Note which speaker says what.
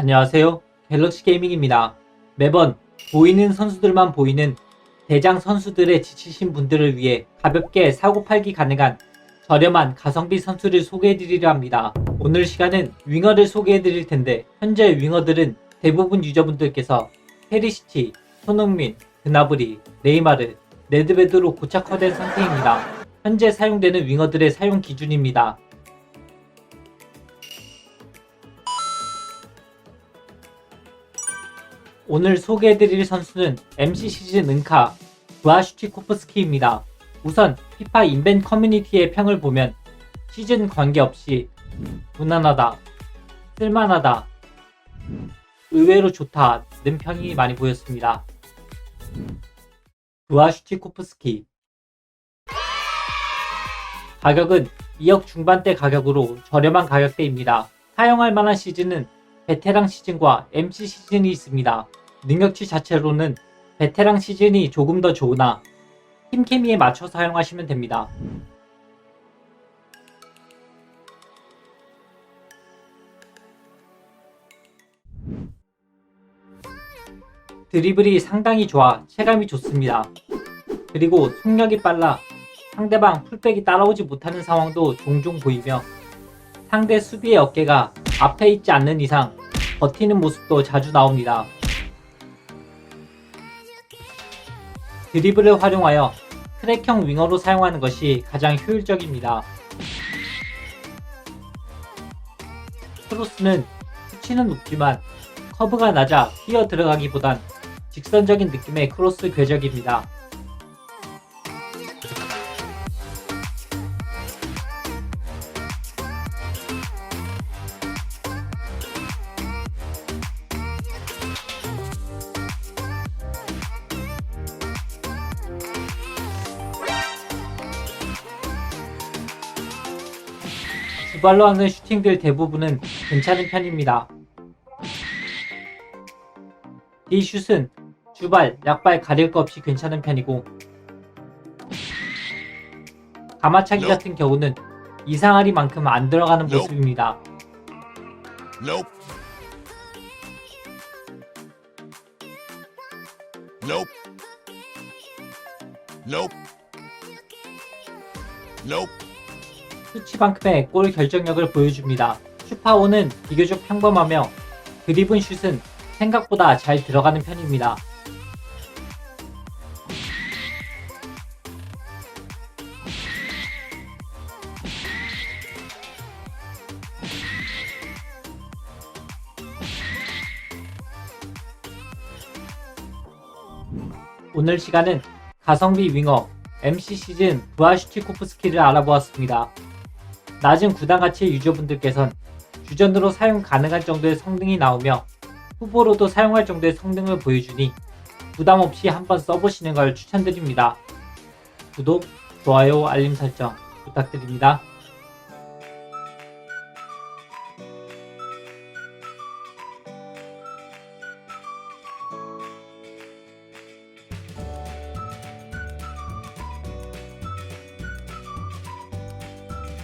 Speaker 1: 안녕하세요. 갤럭시 게이밍입니다. 매번 보이는 선수들만 보이는 대장 선수들의 지치신 분들을 위해 가볍게 사고 팔기 가능한 저렴한 가성비 선수를 소개해드리려 합니다. 오늘 시간은 윙어를 소개해드릴 텐데 현재 윙어들은 대부분 유저분들께서 페리시치, 손흥민, 그나브리, 네이마르, 네드베드로 고착화된 상태입니다. 현재 사용되는 윙어들의 사용 기준입니다. 오늘 소개해드릴 선수는 MC 시즌 은카 부아슈치코프스키입니다. 우선 피파 인벤 커뮤니티의 평을 보면 시즌 관계없이 무난하다, 쓸만하다, 의외로 좋다는 평이 많이 보였습니다. 부아슈치코프스키 가격은 2억 중반대 가격으로 저렴한 가격대입니다. 사용할 만한 시즌은 베테랑 시즌과 MC 시즌이 있습니다. 능력치 자체로는 베테랑 시즌이 조금 더 좋으나 팀 케미에 맞춰 사용하시면 됩니다. 드리블이 상당히 좋아 체감이 좋습니다. 그리고 속력이 빨라 상대방 풀백이 따라오지 못하는 상황도 종종 보이며 상대 수비의 어깨가 앞에 있지 않는 이상 버티는 모습도 자주 나옵니다. 드리블을 활용하여 트랙형 윙어로 사용하는 것이 가장 효율적입니다. 크로스는 수치는 높지만 커브가 낮아 뛰어 들어가기보단 직선적인 느낌의 크로스 궤적입니다. 두 발로 하는 슈팅들 대부분은 괜찮은 편입니다. 이 슛은 주발, 약발 가릴 것 없이 괜찮은 편이고 가마차기
Speaker 2: Nope.
Speaker 1: 같은 경우는 이상하리만큼 안 들어가는
Speaker 2: Nope.
Speaker 1: 모습입니다.
Speaker 2: Nope. Nope. Nope. Nope.
Speaker 1: 수치만큼의 골 결정력을 보여줍니다. 슈파오는 비교적 평범하며 드리븐 슛은 생각보다 잘 들어가는 편입니다. 오늘 시간은 가성비 윙어 MC 시즌 부아슈티코프스키를 알아보았습니다. 낮은 구단 가치의 유저분들께선 주전으로 사용 가능한 정도의 성능이 나오며 후보로도 사용할 정도의 성능을 보여주니 부담 없이 한번 써보시는 걸 추천드립니다. 구독, 좋아요, 알림 설정 부탁드립니다.